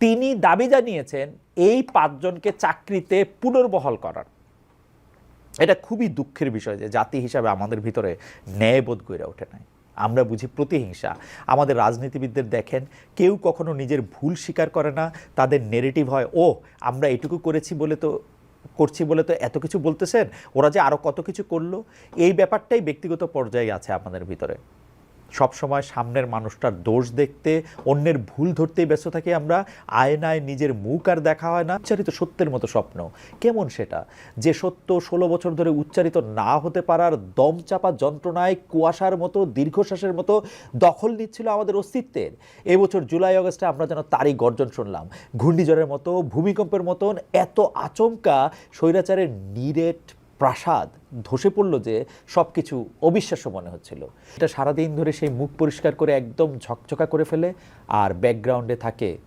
তিনি দাবি জানিয়েছেন এই পাঁচজনকে চাকরিতে পুনর্বহাল করার। এটা খুবই দুঃখের বিষয় যে জাতি হিসাবে আমাদের ভিতরে ন্যায়বোধ গড়ে ওঠে নাই। আমরা বুঝি প্রতিহিংসা। আমাদের রাজনীতিবিদদের দেখেন, কেউ কখনো নিজের ভুল স্বীকার করে না, তাদের নেগেটিভ হয় ও আমরা এটুকু করেছি বলে তো, করছি বলে তো এত কিছু বলতেছেন, ওরা যে আরও কত কিছু করল? এই ব্যাপারটাই ব্যক্তিগত পর্যায়ে আছে আমাদের ভিতরে। সবসময় সামনের মানুষটার দোষ দেখতে, অন্যের ভুল ধরতেই ব্যস্ত থাকি আমরা। আয়নায় নিজের মুখ আর দেখা হয় না। উচ্চারিত সত্যের মতো স্বপ্ন। কেমন সেটা? যে সত্য ষোলো বছর ধরে উচ্চারিত না হতে পারার দমচাপা যন্ত্রণায় কুয়াশার মতো, দীর্ঘশ্বাসের মতো দখল নিচ্ছিল আমাদের অস্তিত্বের। এবছর জুলাই, আগস্টে আমরা যেন তারই গর্জন শুনলাম। ঘূর্ণিঝড়ের মতো, ভূমিকম্পের মতন এত আচমকা স্বৈরাচারের নিরেট প্রাসাদ ধসে পড়ল যে সব কিছু অবিশ্বাস্য মনে হচ্ছিল। এটা সারাদিন ধরে সেই মুখ পরিষ্কার করে একদম ঝকঝকা করে ফেলে আর ব্যাকগ্রাউন্ডে থাকে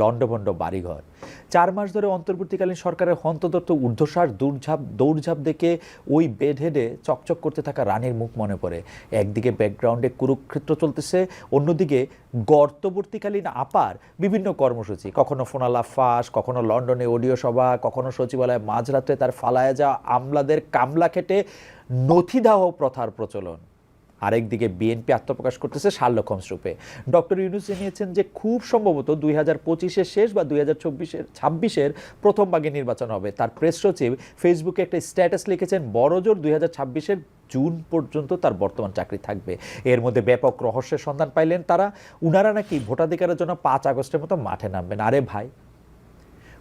লণ্ডভণ্ড বাড়িঘর। চার মাস ধরে অন্তর্বর্তীকালীন সরকারের হন্তদত্ত ঊর্ধ্বশ্বাস, দৌড়ঝাঁপ দৌড়ঝাঁপ দেখে ওই বেড হেডে চকচক করতে থাকা রানীর মুখ মনে পড়ে। একদিকে ব্যাকগ্রাউন্ডে কুরুক্ষেত্র চলতেছে, অন্যদিকে গর্তবর্তীকালীন আপার বিভিন্ন কর্মসূচি। কখনো ফোনালা ফাঁস, কখনো লন্ডনে অডিও সভা, কখনো সচিবালয়ে মাঝরাতে তার ফালায় যাওয়া আমলাদের কামলা খেটে নথিদাহ প্রথার প্রচলন। আরেকদিকে বিএনপি আত্মপ্রকাশ করতেছে শার্লক হোমস রূপে। ডক্টর ইউনুস জানিয়েছেন যে খুব সম্ভবত দুই হাজার পঁচিশের শেষ বা দুই হাজার চব্বিশের ছাব্বিশের প্রথম ভাগে নির্বাচন হবে। তার প্রেস সচিব ফেসবুকে একটা স্ট্যাটাস লিখেছেন বড়জোর দুই হাজার ছাব্বিশের জুন পর্যন্ত তার বর্তমান চাকরি থাকবে। এর মধ্যে ব্যাপক রহস্যের সন্ধান পাইলেন তারা। উনারা নাকি ভোটাধিকারের জন্য পাঁচ আগস্টের মতো মাঠে নামবেন। আরে ভাই,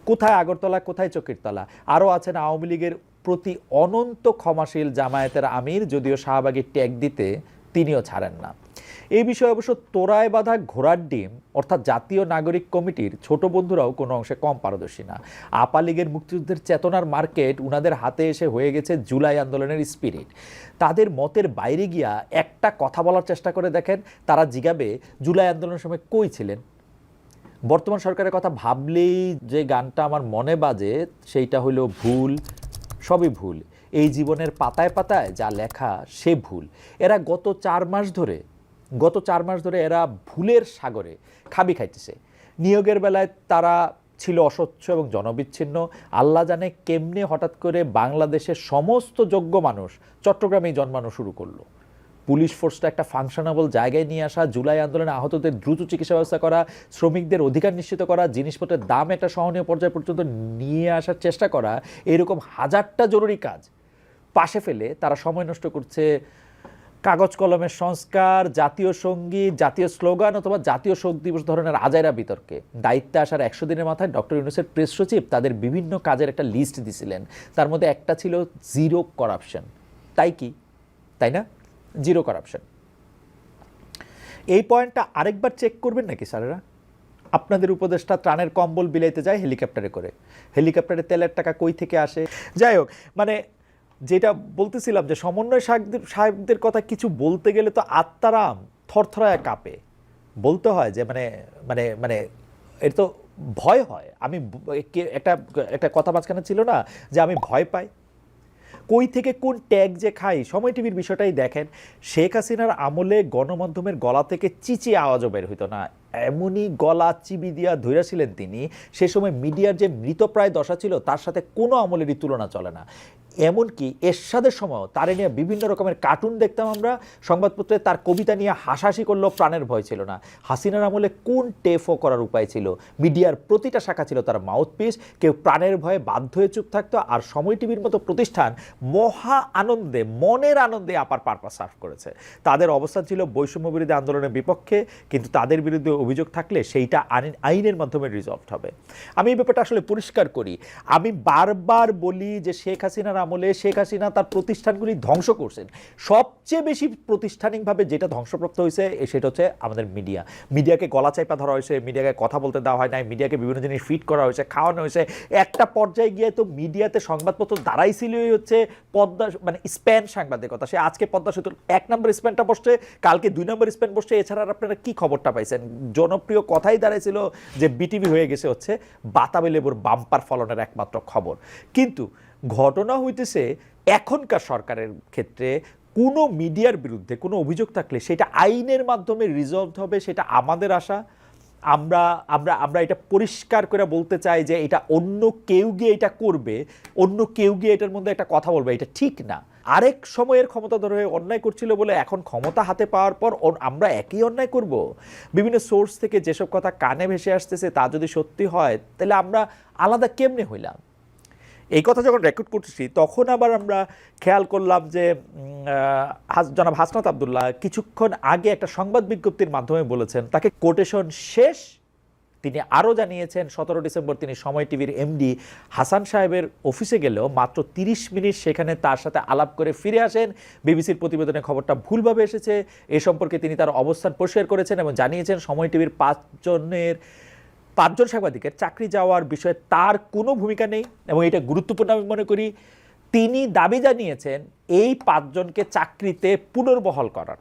কোথায় আগরতলা, কোথায় চকির তলা আরও আছেন আওয়ামী লীগের প্রতি অনন্ত ক্ষমাশীল জামায়াতের আমির যদিও শাহবাগের ট্যাগ দিতে তিনিও ছাড়েন না। এই বিষয়ে অবশ্য তোরায় বাঁধা ঘোড়ার ডিম, অর্থাৎ জাতীয় নাগরিক কমিটির ছোট বন্ধুরাও কোনো অংশে কম পারদর্শী না। আপা লীগের মুক্তিযুদ্ধের চেতনার মার্কেট উনাদের হাতে এসে হয়ে গেছে জুলাই আন্দোলনের স্পিরিট তাদের মতের বাইরে গিয়া একটা কথা বলার চেষ্টা করে দেখেন, তারা জিগাবে জুলাই আন্দোলনের সময় কই ছিলেন? বর্তমান সরকারের কথা ভাবলেই যে গানটা আমার মনে বাজে, সেইটা হলো ভুল। সবই ভুল। এই জীবনের পাতায় পাতায় যা লেখা, সে ভুল। এরা গত চার মাস ধরে, গত চার মাস ধরে এরা ভুলের সাগরে খাবি খাইতেছে। নিয়োগের বেলায় তারা ছিল অস্বচ্ছ এবং জনবিচ্ছিন্ন। আল্লাহ জানে কেমনে হঠাৎ করে বাংলাদেশের সমস্ত যোগ্য মানুষ চট্টগ্রামেই জন্মানো শুরু করল। পুলিশ ফোর্সটা একটা ফাংশনাবল জায়গায় নিয়ে আসা, জুলাই আন্দোলনে আহতদের দ্রুত চিকিৎসা ব্যবস্থা করা, শ্রমিকদের অধিকার নিশ্চিত করা, জিনিসপত্রের দাম একটা সহনীয় পর্যায় পর্যন্ত নিয়ে আসার চেষ্টা করা, এরকম হাজারটা জরুরি কাজ পাশে ফেলে তারা সময় নষ্ট করছে কাগজ কলমের সংস্কার, জাতীয় সংগীত, জাতীয় স্লোগান অথবা জাতীয় শোক দিবস ধরনের আজাইরা বিতর্কে। দায়িত্বে আসার একশো দিনের মাথায় ডক্টর ইউনুসের প্রেস সচিব তাদের বিভিন্ন কাজের একটা লিস্ট দিছিলেন। তার মধ্যে একটা ছিল জিরো করাপশন তাই কি? তাই না? জিরো করাপশন এই পয়েন্টটা আরেকবার চেক করবেন নাকি স্যারেরা? আপনাদের উপদেষ্টা ত্রাণের কম্বল বিলাইতে যায় হেলিকপ্টারে করে। হেলিকপ্টারে তেলের টাকা কই থেকে আসে? যাই হোক মানে যেটা বলতেছিলাম যে সমন্বয় সাহেবদের সাহেবদের কথা কিছু বলতে গেলে তো আত্মারাম থরথরায় কাঁপে। বলতে হয় যে মানে মানে মানে এর তো ভয় হয়। আমি একটা একটা কথা মাঝখানে ছিল না যে আমি ভয় পাই। কই থেকে কোন ট্যাগ যে খাই, সময় টিভির বিষয়টাই দেখেন, শেখ হাসিনার আমলে গণমাধ্যমের গলা থেকে চিচি আওয়াজও বের হইত না। এমনই গলা চিবি দিয়া ধৈরাছিলেন তিনি। সে সময় মিডিয়ার যে মৃতপ্রায় দশা ছিল, তার সাথে কোনো আমলেরই তুলনা চলে না। এমনকি এরশাদের সময়ও তারে নিয়ে বিভিন্ন রকমের কার্টুন দেখতাম আমরা। সংবাদপত্রে তার কবিতা নিয়ে হাসাহাসি করলেও প্রাণের ভয় ছিল না। হাসিনার আমলে কোন টেফও করার উপায় ছিল? মিডিয়ার প্রতিটা শাখা ছিল তার মাউথপিস। কেউ প্রাণের ভয়ে বাধ্য হয়ে চুপ থাকতো আর সময় টিভির মতো প্রতিষ্ঠান মহা আনন্দে, মনের আনন্দে আপার পারপাস সার্ভ করেছে। তাদের অবস্থান ছিল বৈষম্য বিরোধী আন্দোলনের বিপক্ষে, কিন্তু তাদের বিরুদ্ধে অভিযোগ থাকলে সেইটা আইন- আইনের মাধ্যমে রিজলভ হবে। আমি এই ব্যাপারটা আসলে পরিষ্কার করি। আমি বারবার বলি যে শেখ হাসিনার আমলে শেখ হাসিনা তার প্রতিষ্ঠানগুলি ধ্বংস করছেন। সবচেয়ে বেশি প্রাতিষ্ঠানিকভাবে যেটা ধ্বংসপ্রাপ্ত হয়েছে সেটা হচ্ছে আমাদের মিডিয়া। মিডিয়াকে গলা চাইপা ধরা হয়েছে, মিডিয়াকে কথা বলতে দেওয়া হয় নাই, মিডিয়াকে বিভিন্ন জিনিস ফিট করা হয়েছে, খাওয়ানো হয়েছে। একটা পর্যায়ে গিয়ে তো মিডিয়াতে সংবাদপত্র দাঁড়াইছিলই হচ্ছে পদ্মা মানে স্প্যান সাংবাদিকতা। সে আজকে পদ্মা সেতুর এক নম্বর স্প্যানটা বসছে, কালকে দুই নম্বর স্প্যান বসছে। এছাড়া আপনারা কি খবরটা পাইছেন? জনপ্রিয় কথাই দাঁড়াইছিল যে বিটিভি হয়ে গেছে হচ্ছে বাতাবি লেবুর বাম্পার ফলনের একমাত্র খবর। কিন্তু ঘটনা হইতেছে এখনকার সরকারের ক্ষেত্রে কোনো মিডিয়ার বিরুদ্ধে কোনো অভিযোগ থাকলে সেটা আইনের মাধ্যমে রিজলভ হবে, সেটা আমাদের আশা। আমরা আমরা আমরা এটা পরিষ্কার করে বলতে চাই যে এটা অন্য কেউ গিয়ে এটা করবে, অন্য কেউ গিয়ে এটার মধ্যে একটা কথা বলবে, এটা ঠিক না। আরেক সময়ের ক্ষমতা ধরে অন্যায় করছিল বলে এখন ক্ষমতা হাতে পাওয়ার পর আমরা একই অন্যায় করব। বিভিন্ন সোর্স থেকে যেসব কথা কানে ভেসে আসতেছে তা যদি সত্যি হয়, তাহলে আমরা আলাদা কেমনে হইলাম? এই কথা যখন রেকর্ড করতেছি তখন আবার আমরা খেয়াল করলাম যে জনাব হাসনাত আবদুল্লাহ কিছুক্ষণ আগে একটা সংবাদ বিজ্ঞপ্তির মাধ্যমে বলেছেন, তাকে কোটেশন শেষ তিনি আরও জানিয়েছেন, সতেরো ডিসেম্বর তিনি সময় টিভির এমডি হাসান সাহেবের অফিসে গেলেও মাত্র তিরিশ মিনিট সেখানে তার সাথে আলাপ করে ফিরে আসেন। বিবিসির প্রতিবেদনে খবরটা ভুলভাবে এসেছে। এ সম্পর্কে তিনি তার অবস্থান পরিষ্কার করেছেন এবং জানিয়েছেন, সময় টিভির পাঁচজনের পাঁচজন সাংবাদিকের চাকরি যাওয়ার বিষয়ে তার কোনো ভূমিকা নেই এবং এটা গুরুত্বপূর্ণ আমি মনে করি, তিনি দাবি জানিয়েছেন এই পাঁচজনকে চাকরিতে পুনর্বহাল করার।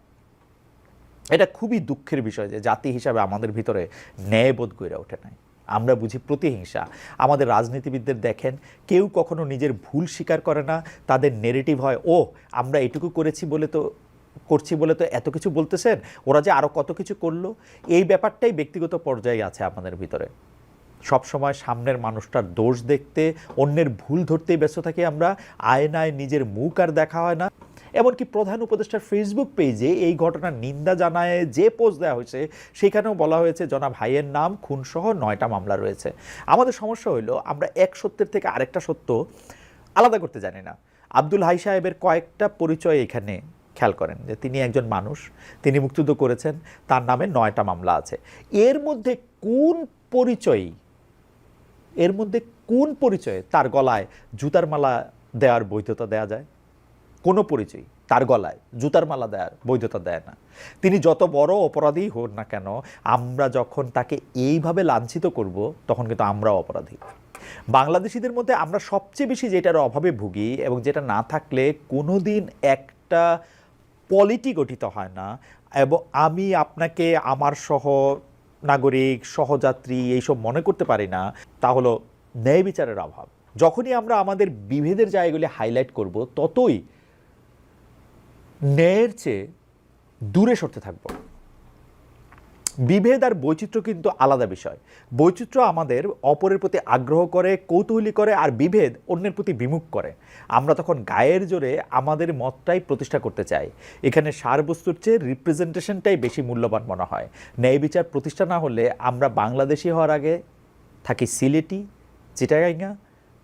এটা খুবই দুঃখের বিষয় যে জাতি হিসাবে আমাদের ভিতরে ন্যায়বোধ গড়ে ওঠে নাই। আমরা বুঝি প্রতিহিংসা। আমাদের রাজনীতিবিদদের দেখেন, কেউ কখনো নিজের ভুল স্বীকার করে না, তাদের নেগেটিভ হয় ও আমরা এটুকু করেছি বলে তো করছি বলে তো এত কিছু বলতেছেন? ওরা যে আরও কত কিছু করল? এই ব্যাপারটাই ব্যক্তিগত পর্যায়ে আছে আমাদের ভিতরে। সব সময় সামনের মানুষটার দোষ দেখতে, অন্যের ভুল ধরতেই ব্যস্ত থাকি আমরা। আয়নায় নিজের মুখ আর দেখা হয় না। এমনকি প্রধান উপদেষ্টার ফেসবুক পেজে এই ঘটনার নিন্দা জানায়, যে পোস্ট দেওয়া হয়েছে, সেখানেও বলা হয়েছে, জনাব ভাইয়ের নাম, খুনসহ নয়টা মামলা রয়েছে। আমাদের সমস্যা হলো আমরা এক সত্যের থেকে আরেকটা সত্য আলাদা করতে জানি না। আব্দুল হাই সাহেবের কয়েকটা পরিচয় এখানে খেয়াল করেন যে তিনি একজন মানুষ, তিনি মুক্তিযুদ্ধ করেছেন, তার নামে নয়টা মামলা আছে। এর মধ্যে কোন পরিচয়ই, এর মধ্যে কোন পরিচয়ে তার গলায় জুতার মালা দেওয়ার বৈধতা দেয়া যায়? কোনো পরিচয় তার গলায় জুতার মালা দেওয়ার বৈধতা দেয় না। তিনি যত বড় অপরাধী হোক না কেন, আমরা যখন তাকে এইভাবে লাঞ্ছিত করব, তখন কিন্তু আমরাও অপরাধী। বাংলাদেশিদের মধ্যে আমরা সবচেয়ে বেশি যেটার অভাবে ভুগি এবং যেটা না থাকলে কোনো দিন একটা পলিটি গঠিত হয় না, এবং আমি আপনাকে, আমার সহ নাগরিক, সহযাত্রী এইসব মনে করতে পারি না, তা হলো ন্যায় বিচারের অভাব। যখনই আমরা আমাদের বিভেদের জায়গাগুলি হাইলাইট করব, ততই ন্যায়ের চেয়ে দূরে সরতে থাকব। বিভেদ আর বৈচিত্র্য কিন্তু আলাদা বিষয়। বৈচিত্র্য আমাদের অপরের প্রতি আগ্রহ করে, কৌতূহলী করে আর বিভেদ অন্যের প্রতি বিমুখ করে। আমরা তখন গায়ের জোরে আমাদের মতটাই প্রতিষ্ঠা করতে চাই। এখানে সারবস্তুর চেয়ে রিপ্রেজেন্টেশনটাই বেশি মূল্যবান মনে হয়। ন্যায় বিচার প্রতিষ্ঠা না হলে আমরা বাংলাদেশি হওয়ার আগে থাকি সিলেটি, চিটাগাঙ্গা,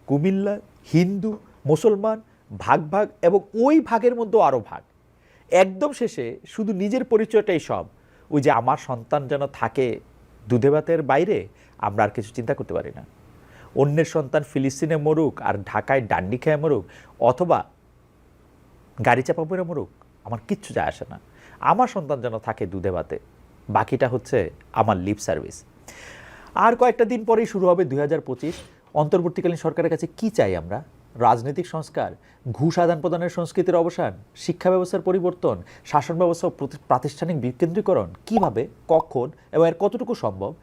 কুমিল্লা, হিন্দু, মুসলমান, ভাগ ভাগ এবং ওই ভাগের মধ্যেও আরও ভাগ। একদম শেষে শুধু নিজের পরিচয়টাই সব। ওই যে আমার সন্তান যেন থাকে দুধে ভাতের বাইরে, আমরা আর কিছু চিন্তা করতে পারি না। অন্যের সন্তান ফিলিস্তিনে মরুক আর ঢাকায় ডান্ডি খেয়ে মরুক অথবা গাড়ি চাপা পড়ে মরুক, আমার কিচ্ছু যায় আসে না। আমার সন্তান যেন থাকে দুধে ভাতে বাকিটা হচ্ছে আমার লিপ সার্ভিস আর কয়েকটা দিন পরেই শুরু হবে দুই হাজার পঁচিশ। অন্তর্বর্তীকালীন সরকারের কাছে কি চাই আমরা? রাজনৈতিক সংস্কার, ঘুষ আদান প্রদানের সংস্কৃতির অবসান, শিক্ষা ব্যবস্থার পরিবর্তন, শাসন ব্যবস্থা প্রাতিষ্ঠানিক বিকেন্দ্রীকরণ কীভাবে, কখন এবং এর কতটুকু সম্ভব?